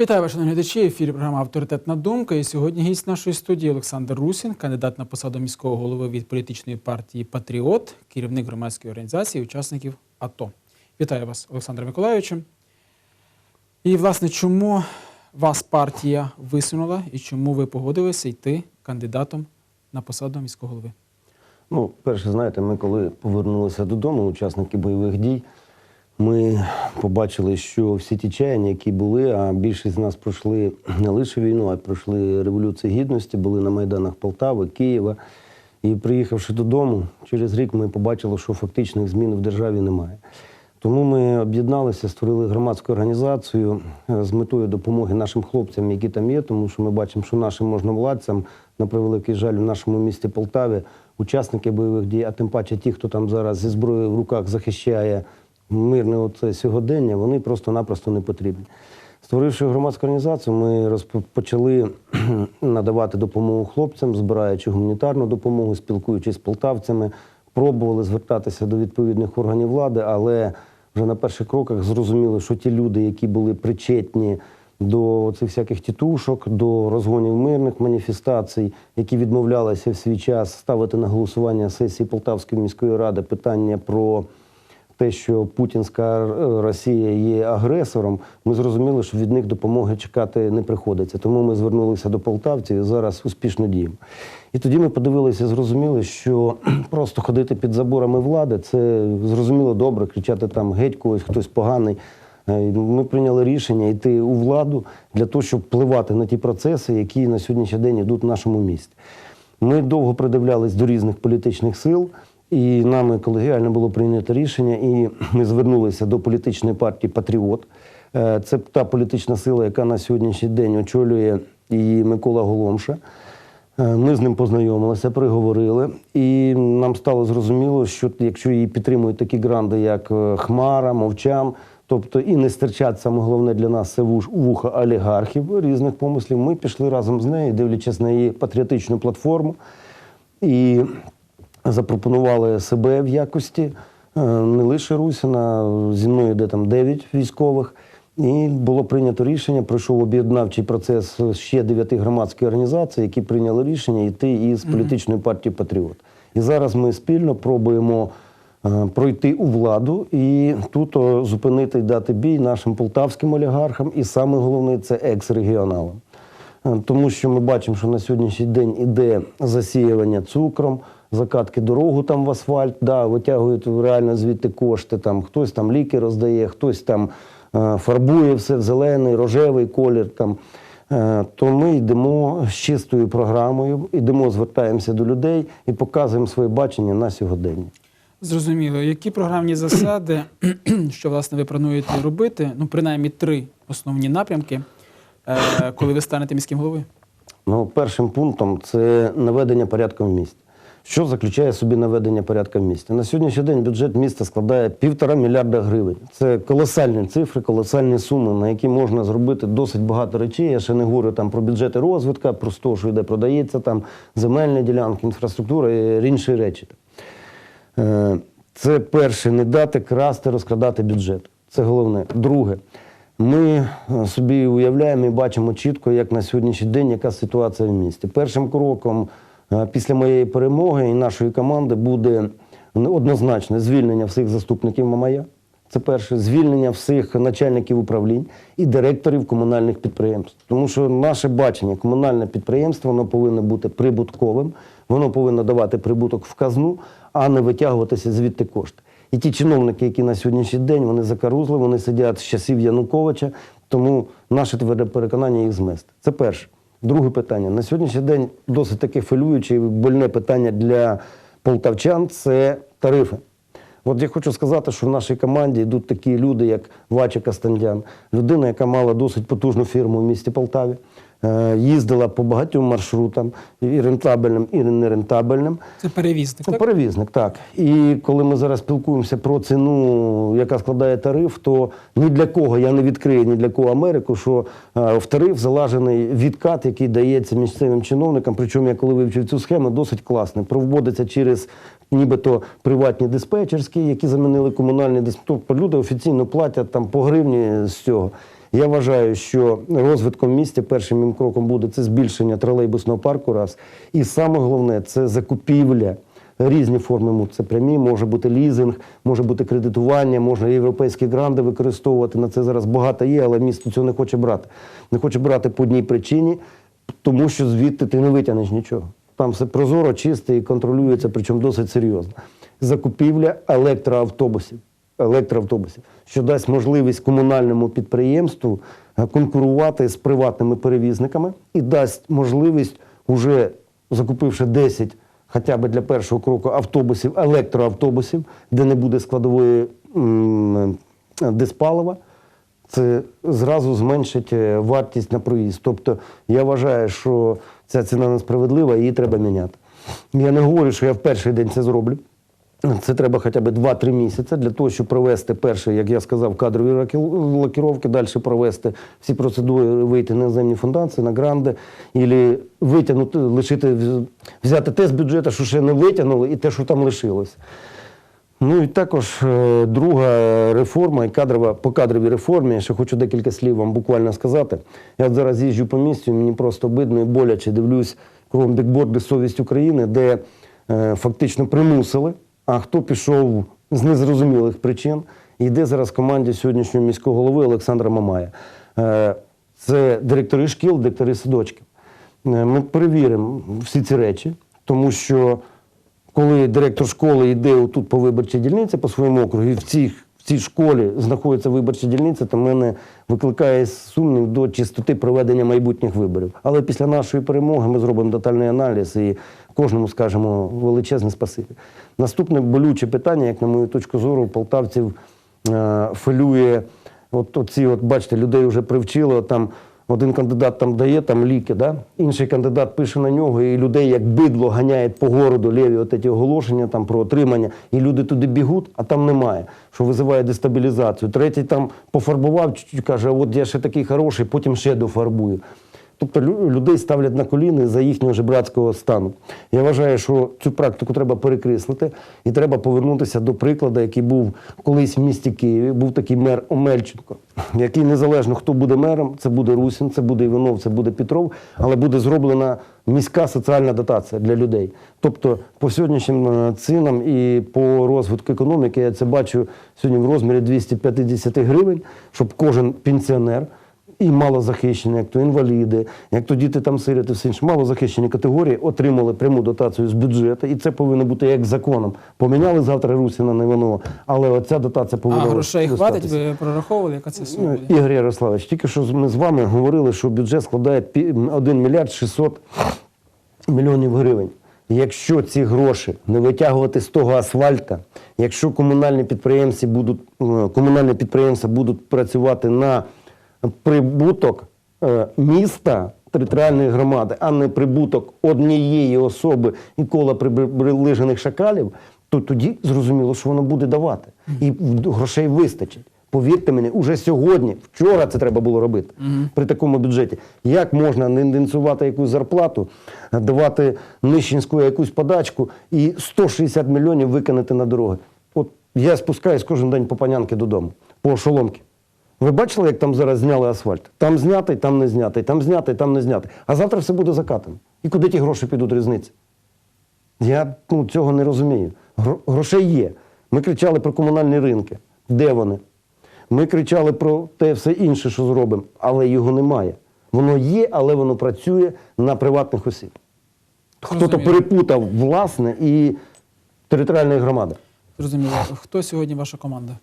Вітаю, ваші глядачі. В ефірі програма Авторитетна думка. І сьогодні гість нашої студії Олександр Русін, кандидат на посаду міського голови від політичної партії Патріот, керівник громадської організації учасників АТО. Вітаю вас, Олександр Миколайовичу. І, власне, чому вас партія висунула і чому ви погодилися йти кандидатом на посаду міського голови? Ну, перше, знаєте, ми коли повернулися додому, учасники бойових дій, ми побачили, що всі ті чаяння, які були, а більшість з нас пройшли не лише війну, а й пройшли Революцію Гідності, були на майданах Полтави, Києва. І приїхавши додому, через рік ми побачили, що фактичних змін в державі немає. Тому ми об'єдналися, створили громадську організацію е, з метою допомоги нашим хлопцям, які там є, тому що ми бачимо, що нашим можновладцям, на превеликий жаль, в нашому місті Полтаві учасники бойових дій, а тим паче ті, хто там зараз зі зброєю в руках захищає мирне оце сьогодення, вони просто-напросто не потрібні. Створивши громадську організацію, ми почали надавати допомогу хлопцям, збираючи гуманітарну допомогу, спілкуючись з полтавцями, пробували звертатися до відповідних органів влади, але вже на перших кроках зрозуміли, що ті люди, які були причетні до цих всяких тітушок, до розгонів мирних маніфестацій, які відмовлялися в свій час ставити на голосування сесії Полтавської міської ради питання про те, що путінська Росія є агресором, ми зрозуміли, що від них допомоги чекати не приходиться. Тому ми звернулися до полтавців і зараз успішно діємо. І тоді ми подивилися, зрозуміли, що просто ходити під заборами влади це зрозуміло добре, кричати там геть когось, хтось поганий. Е, Ми прийняли рішення йти у владу для того, щоб впливати на ті процеси, які на сьогоднішній день йдуть в нашому місті. Ми довго придивлялись до різних політичних сил, і нами колегіально було прийнято рішення, і ми звернулися до політичної партії Патріот. Е, Це та політична сила, яка на сьогоднішній день очолює її Микола Голомша. Е, Ми з ним познайомилися, приговорили, і нам стало зрозуміло, що якщо її підтримують такі гранди, як е, Хмара, Мовчам, тобто і не стирчать саме головне для нас це вуха олігархів різних помислів, ми пішли разом з нею, дивлячись на її патріотичну платформу, і запропонували себе в якості е, не лише Русіна, зі мною йде там 9 військових. І було прийнято рішення, пройшов об'єднавчий процес ще дев'яти громадських організацій, які прийняли рішення йти із політичної партії Патріот. І зараз ми спільно пробуємо е, пройти у владу і тут о, зупинити і дати бій нашим полтавським олігархам, і саме головне це екс-регіоналам. Е, Тому що ми бачимо, що на сьогоднішній день іде засіювання цукром, закатки дорогу там в асфальт, да, витягують реально звідти кошти. Там, хтось там ліки роздає, хтось там е, фарбує все в зелений, рожевий колір. Там. Е, То ми йдемо з чистою програмою, йдемо, звертаємося до людей і показуємо своє бачення на сьогодення. Зрозуміло, які програмні засади, що власне ви плануєте робити? Ну, принаймні три основні напрямки, е, коли ви станете міським головою? Ну, першим пунктом це наведення порядку в місті. Що заключає собі наведення порядку в місті? На сьогоднішній день бюджет міста складає півтора мільярда гривень. Це колосальні цифри, колосальні суми, на які можна зробити досить багато речей. Я ще не говорю там про бюджети розвитку, про те, що йде продається, там земельні ділянки, інфраструктура і інші речі. Е, Це перше, не дати красти, розкрадати бюджет. Це головне. Друге, ми е, собі уявляємо і бачимо чітко, як на сьогоднішній день яка ситуація в місті. Першим кроком після моєї перемоги і нашої команди буде однозначне звільнення всіх заступників Мамая. Це перше звільнення всіх начальників управлінь і директорів комунальних підприємств. Тому що наше бачення, комунальне підприємство, воно повинно бути прибутковим, воно повинно давати прибуток в казну, а не витягуватися звідти кошти. І ті чиновники, які на сьогоднішній день вони закарузли, вони сидять з часів Януковича, тому наше тверде переконання їх змести. Це перше. Друге питання. На сьогоднішній день досить таке хвилююче і больне питання для полтавчан це тарифи. От я хочу сказати, що в нашій команді йдуть такі люди, як Вача Кастандян, людина, яка мала досить потужну фірму в місті Полтаві, їздила по багатьом маршрутам, і рентабельним, і нерентабельним. Це перевізник. Це так? перевізник, так. І коли ми зараз спілкуємося про ціну, яка складає тариф, то ні для кого я не відкрию ні для кого Америку, що е, в тариф залажений відкат, який дається місцевим чиновникам. Причому я коли вивчив цю схему, досить класний. Проводиться через нібито приватні диспетчерські, які замінили комунальні диспетчерські. Тобто люди офіційно платять там по гривні з цього. Я вважаю, що розвитком міста першим кроком буде це збільшення тролейбусного парку. Раз і саме головне це закупівля. Різні форми це прямі, може бути лізинг, може бути кредитування, можна європейські гранди використовувати. На це зараз багато є, але місто цього не хоче брати. Не хоче брати по одній причині, тому що звідти ти не витягнеш нічого. Там все прозоро, чисто і контролюється, причому досить серйозно. Закупівля електроавтобусів, електроавтобусів, що дасть можливість комунальному підприємству е, конкурувати з приватними перевізниками і дасть можливість, уже закупивши 10 хоча б для першого кроку автобусів, електроавтобусів, де не буде складової е, диспалива, це зразу зменшить е, вартість на проїзд. Тобто я вважаю, що ця ціна несправедлива, її треба міняти. Я не говорю, що я в перший день це зроблю. Це треба хоча б 2-3 місяці для того, щоб провести перший, як я сказав, кадрові лакіровки, далі провести всі процедури, вийти на наземні фундації, на гранди, і витягнути, лишити, взяти те з бюджету, що ще не витягнули, і те, що там лишилось. Ну і також е, друга реформа і кадрова по кадровій реформі. Я ще хочу декілька слів вам буквально сказати. Я зараз їжджу по місцю, мені просто обидно і боляче дивлюсь кругом бікборди Совість України, де е, фактично примусили, а хто пішов з незрозумілих причин. Йде зараз команді сьогоднішнього міського голови Олександра Мамая. Е, це директори шкіл, директори садочків. Е, Ми перевіримо всі ці речі, тому що коли директор школи йде отут по виборчій дільниці по своєму округу, і в цій, в цій школі знаходиться виборча дільниця, то мене викликає сумнів до чистоти проведення майбутніх виборів. Але після нашої перемоги ми зробимо детальний аналіз і кожному скажемо величезне спасибі. Наступне болюче питання, як на мою точку зору, полтавців е, фелює. От оці, от бачите, людей вже привчили. Там один кандидат там дає там ліки, да? інший кандидат пише на нього, і людей як бидло ганяють по городу ліві от ці оголошення там про отримання, і люди туди бігуть, а там немає, що визиває дестабілізацію. Третій там пофарбував, каже, от я ще такий хороший, потім ще дофарбую. Тобто людей ставлять на коліни за їхнього жебрацького стану. Я вважаю, що цю практику треба перекреслити і треба повернутися до прикладу, який був колись в місті Києві. Був такий мер Омельченко, який незалежно хто буде мером, це буде Русін, це буде Іванов, це буде Петров, але буде зроблена міська соціальна дотація для людей. Тобто по сьогоднішнім е, цінам і по розвитку економіки я це бачу сьогодні в розмірі 250 гривень, щоб кожен пенсіонер і малозахищені, як то інваліди, як то діти там сироти, все інше, малозахищені категорії отримали пряму дотацію з бюджету, і це повинно бути як законом. Поміняли завтра Русіна на Іванова, але оця дотація А повинна грошей хватить, ви прораховували, яка це сума Ну, буде? Ігор Ярославович, тільки що ми з вами говорили, що бюджет складає пі- 1 мільярд 600 мільйонів гривень. Якщо ці гроші не витягувати з того асфальта, якщо комунальні підприємці будуть, е, комунальні підприємства будуть працювати на прибуток е, міста, територіальної громади, а не прибуток однієї особи і кола приближених шакалів, то тоді зрозуміло, що воно буде давати. І в- грошей вистачить. Повірте мені, уже сьогодні, вчора це треба було робити при такому бюджеті. Як можна не індексувати якусь зарплату, давати нищенську якусь подачку і 160 мільйонів викинути на дороги? От я спускаюсь кожен день по панянки додому, по шоломки. Ви бачили, як там зараз зняли асфальт? Там знятий, там не знятий, там знятий, там не знятий. А завтра все буде закатано. І куди ті гроші підуть різниці? Я ну, цього не розумію. Гро- Грошей є. Ми кричали про комунальні ринки. Де вони? Ми кричали про те все інше, що зробимо, але його немає. Воно є, але воно працює на приватних осіб. Хто-то перепутав власне і територіальної громади. Зрозуміло. Хто сьогодні ваша команда?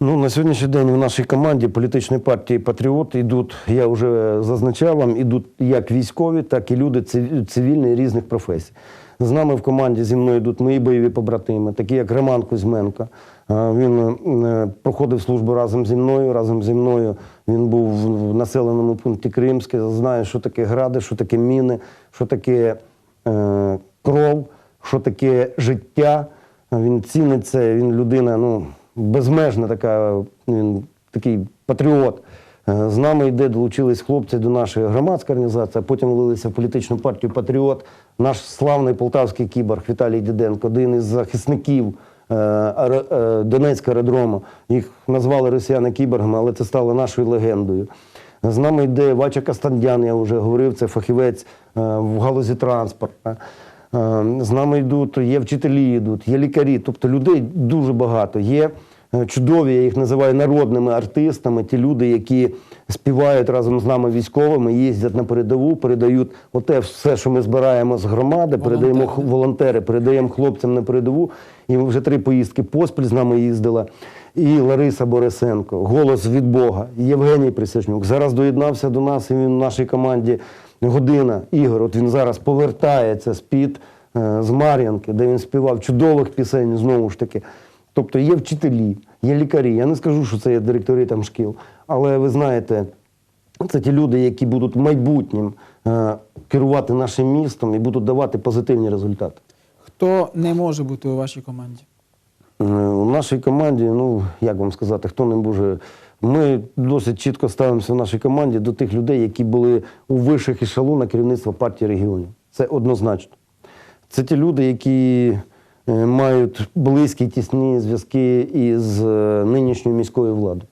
Ну, на сьогоднішній день в нашій команді політичної партії Патріот йдуть, я вже зазначав вам, ідуть як військові, так і люди циві- цивільні різних професій. З нами в команді зі мною йдуть мої бойові побратими, такі як Роман Кузьменко. Він е, проходив службу разом зі мною. Разом зі мною він був в населеному пункті Кримське, знає, що таке гради, що таке міни, що таке е, кров, що таке життя. Він цінить це, він людина, ну, безмежна така, він такий патріот. Е, З нами йде, долучились хлопці до нашої громадської організації, а потім влилися в політичну партію Патріот. Наш славний полтавський кіборг Віталій Діденко, один із захисників е, е, Донецького аеродрому. Їх назвали росіяни кіборгами, але це стало нашою легендою. З нами йде Вача Кастандян, я вже говорив, це фахівець в галузі транспорту. З нами йдуть, є вчителі йдуть, є лікарі, тобто людей дуже багато. Є чудові, я їх називаю народними артистами, ті люди, які співають разом з нами військовими, їздять на передову, передають оте все, що ми збираємо з громади, передаємо волонтери, передаємо хлопцям на передову. І вже три поїздки поспіль з нами їздила. І Лариса Борисенко, голос від Бога, Євгеній Присяжнюк. Зараз доєднався до нас, і він в нашій команді година. Ігор, от він зараз повертається з-під е, з Мар'янки, де він співав чудових пісень знову ж таки. Тобто є вчителі, є лікарі. Я не скажу, що це є директори там шкіл, але ви знаєте, це ті люди, які будуть майбутнім е, керувати нашим містом і будуть давати позитивні результати. Хто не може бути у вашій команді? Е, У нашій команді, ну як вам сказати, хто не може. Ми досить чітко ставимося в нашій команді до тих людей, які були у вищих ешелонах керівництва партії регіонів. Це однозначно. Це ті люди, які мають близькі тісні зв'язки із е, нинішньою міською владою.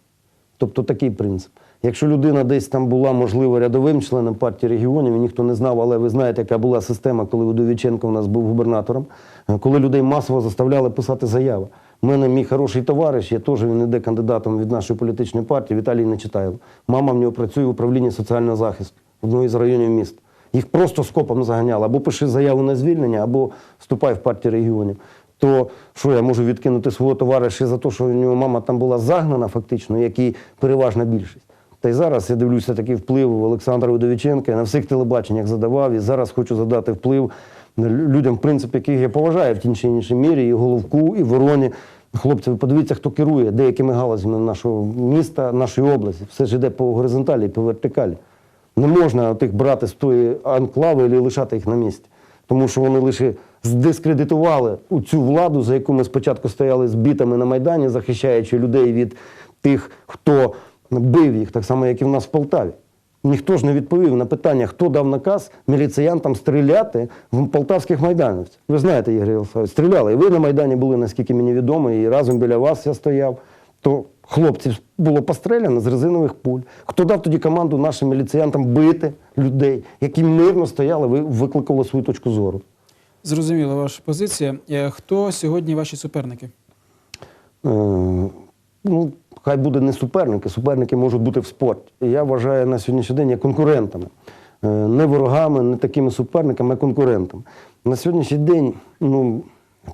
Тобто такий принцип. Якщо людина десь там була, можливо, рядовим членом партії регіонів, і ніхто не знав, але ви знаєте, яка була система, коли Удовіченко у нас був губернатором, е, коли людей масово заставляли писати заяви. У мене мій хороший товариш, я теж він іде кандидатом від нашої політичної партії, Віталій Нечитайло. Мама в нього працює в управлінні соціального захисту в одному із районів міста. Їх просто скопом заганяли. Або пиши заяву на звільнення, або вступай в партію регіонів. То що я можу відкинути свого товариша за те, що у нього мама там була загнана, фактично, як і переважна більшість. Та й зараз я дивлюся такий вплив Олександра Удовіченка, я на всіх телебаченнях задавав, і зараз хочу задати вплив людям, в принципі, яких я поважаю в тій чи іншій мірі, і Головку, і Вороні. Хлопці, ви подивіться, хто керує деякими галузями нашого міста, нашої області. Все ж йде по горизонталі, по вертикалі. Не можна тих брати з тої анклави і лишати їх на місці. Тому що вони лише здискредитували цю владу, за яку ми спочатку стояли з бітами на Майдані, захищаючи людей від тих, хто бив їх, так само, як і в нас в Полтаві. Ніхто ж не відповів на питання, хто дав наказ міліціянтам стріляти в полтавських майданівців. Ви знаєте, Ігор Ярославович, стріляли. І ви на Майдані були, наскільки мені відомо, і разом біля вас я стояв. То хлопців було постріляно з резинових пуль. Хто дав тоді команду нашим міліціянтам бити людей, які мирно стояли, ви викликали свою точку зору. Зрозуміла ваша позиція. Е, Хто сьогодні ваші суперники? Е, ну, хай буде не суперники, суперники можуть бути в спорті. Я вважаю на сьогоднішній день як конкурентами. Е, Не ворогами, не такими суперниками, а конкурентами. На сьогоднішній день ну,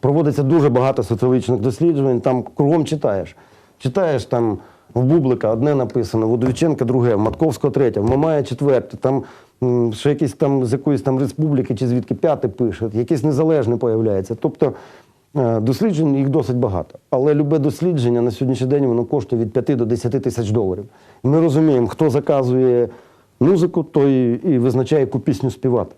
проводиться дуже багато соціологічних досліджень, там кругом читаєш. Читаєш там в Бублика одне написано, в Удовіченка друге, в Матковського третє, в Мамая четверте, там ще якийсь там з якоїсь там республіки чи звідки п'яте пише, якийсь незалежний появляється. Тобто Е, Досліджень їх досить багато. Але любе дослідження на сьогоднішній день воно коштує від 5 до 10 тисяч доларів. Ми розуміємо, хто заказує музику, той і визначає, яку пісню співати.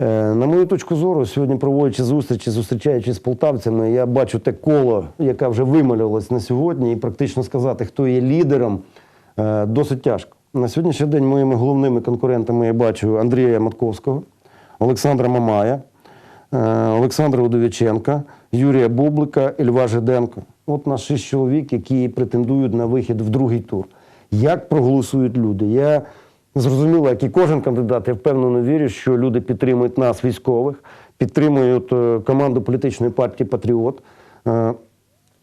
Е, На мою точку зору, сьогодні проводячи зустрічі, зустрічаючись з полтавцями, я бачу те коло, яке вже вималювалось на сьогодні, і практично сказати, хто є лідером, е, досить тяжко. На сьогоднішній день моїми головними конкурентами я бачу Андрія Матковського, Олександра Мамая, е, Олександра Удовіченка, Юрія Бублика і Льва Жиденко. От нас шість чоловік, які претендують на вихід в другий тур. Як проголосують люди? Я зрозуміло, як і кожен кандидат, я впевнено вірю, що люди підтримують нас, військових, підтримують е, команду політичної партії Патріот. Е,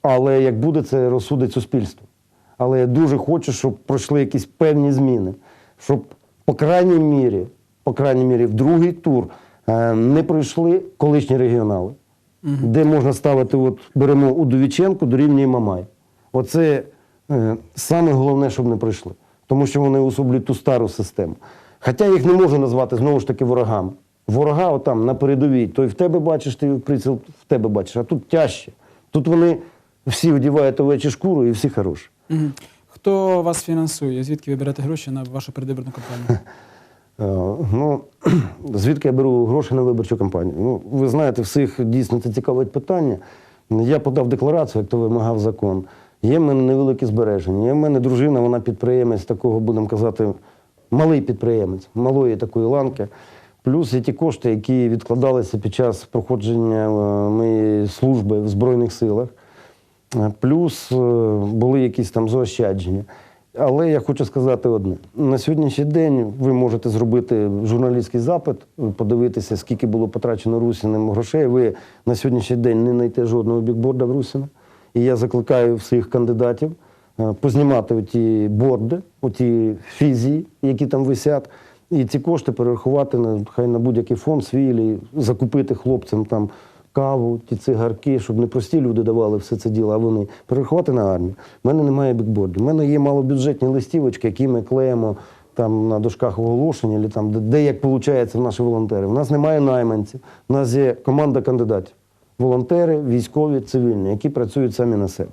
Але як буде, це розсудить суспільство. Але я дуже хочу, щоб пройшли якісь певні зміни, щоб по крайній мірі, по крайній мірі, в другий тур е, не пройшли колишні регіонали, де можна ставити, от беремо Удовіченко, дорівнює Мамай. Оце саме головне, щоб не пройшли. Тому що вони особлюють ту стару систему. Хоча їх не можу назвати знову ж таки ворогами. Ворога отам на передовій, той в тебе бачиш, ти приціл в тебе бачиш, а тут тяжче. Тут вони всі одягають овечі шкуру і всі хороші. Хто вас фінансує? Звідки ви берете гроші на вашу передвиборну кампанію? Е, Ну, звідки я беру гроші на виборчу кампанію? Ну, ви знаєте, всіх дійсно це цікавить питання. Я подав декларацію, як то вимагав закон. Є в мене невеликі збереження. Є в мене дружина, вона підприємець такого, будемо казати, малий підприємець, малої такої ланки. Плюс і ті кошти, які відкладалися під час проходження е, моєї служби в Збройних силах. Е, Плюс е, були якісь там заощадження. Але я хочу сказати одне: на сьогоднішній день ви можете зробити журналістський запит, подивитися, скільки було потрачено Русіним грошей. Ви на сьогоднішній день не знайдете жодного бікборда в Русіна. І я закликаю всіх кандидатів е, познімати ті борди, ті фізії, які там висять, і ці кошти перерахувати на хай на будь-який фонд свій, закупити хлопцям там каву, ті цигарки, щоб не прості люди давали все це діло, а вони перерахувати на армію. У мене немає бікбордів. У мене є малобюджетні листівочки, які ми клеїмо там на дошках там, де, де як виходить наші волонтери. У нас немає найманців, у нас є команда кандидатів. Волонтери, військові, цивільні, які працюють самі на себе.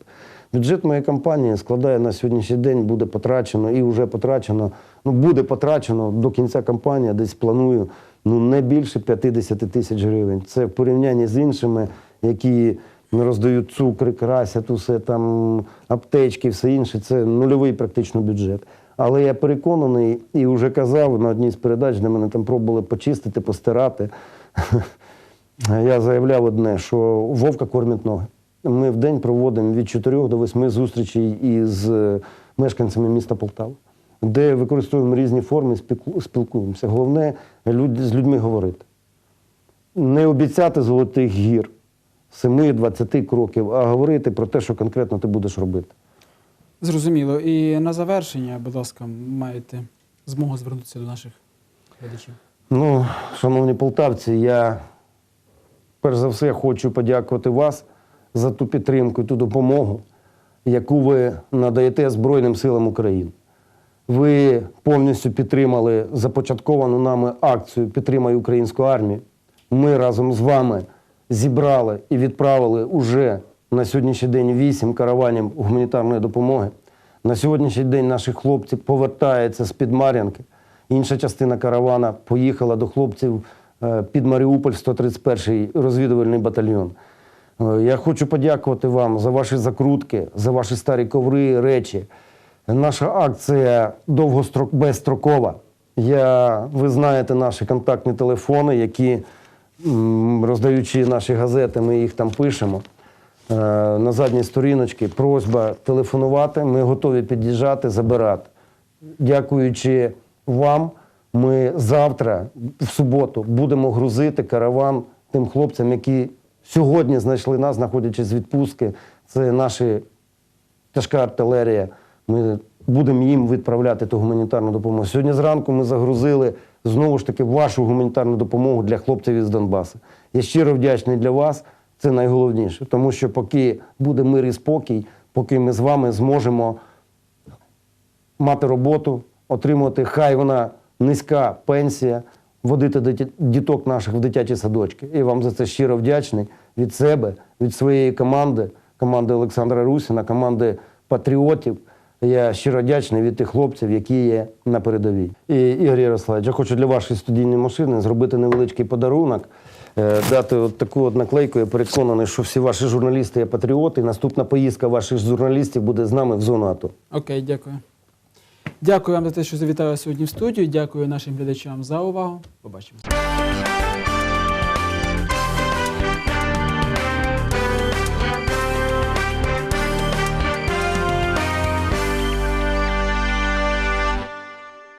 Бюджет моєї компанії складає на сьогоднішній день, буде потрачено і вже потрачено. Ну, буде потрачено до кінця кампанії, десь планую ну, не більше 50 тисяч гривень. Це в порівнянні з іншими, які роздають цукри, красять, усе там аптечки, все інше. Це нульовий практично бюджет. Але я переконаний і вже казав на одній з передач, де мене там пробували почистити, постирати. Я заявляв одне, що вовка кормить ноги. Ми в день проводимо від 4 до 8 зустрічей із е, мешканцями міста Полтава, де використовуємо різні форми, спілку- спілкуємося. Головне з людьми говорити. Не обіцяти золотих гір 7-20 кроків, а говорити про те, що конкретно ти будеш робити. Зрозуміло. І на завершення, будь ласка, маєте змогу звернутися до наших глядачів. Ну, шановні полтавці, я перш за все хочу подякувати вас за ту підтримку і ту допомогу, яку ви надаєте Збройним силам України. Ви повністю підтримали започатковану нами акцію Підтримай українську армію. Ми разом з вами зібрали і відправили уже на сьогоднішній день вісім караванів гуманітарної допомоги. На сьогоднішній день наші хлопці повертаються з-під Мар'янки. Інша частина каравана поїхала до хлопців під Маріуполь, 131-й розвідувальний батальйон. Е, Я хочу подякувати вам за ваші закрутки, за ваші старі коври, речі. Наша акція довгострок безстрокова. Я, ви знаєте наші контактні телефони, які, роздаючи наші газети, ми їх там пишемо. Е, На задній сторіночці просьба телефонувати. Ми готові під'їжджати, забирати. Дякуючи вам, ми завтра, в суботу, будемо грузити караван тим хлопцям, які сьогодні знайшли нас, знаходячись з відпустки. Це наші тяжка артилерія. Ми будемо їм відправляти ту гуманітарну допомогу. Сьогодні зранку ми загрузили знову ж таки вашу гуманітарну допомогу для хлопців із Донбасу. Я щиро вдячний для вас. Це найголовніше, тому що поки буде мир і спокій, поки ми з вами зможемо мати роботу, отримувати, хай вона низька пенсія, водити діток наших в дитячі садочки. І вам за це щиро вдячний від себе, від своєї команди, команди Олександра Русіна, команди патріотів. Я щиро вдячний від тих хлопців, які є на передовій. І Ігор Ярославович, я хочу для вашої студійної машини зробити невеличкий подарунок, е, дати от таку от наклейку. Я переконаний, що всі ваші журналісти є патріоти. Наступна поїздка ваших журналістів буде з нами в зону АТО. Окей, дякую. Дякую вам за те, що завітали сьогодні в студію. Дякую нашим глядачам за увагу. Побачимося.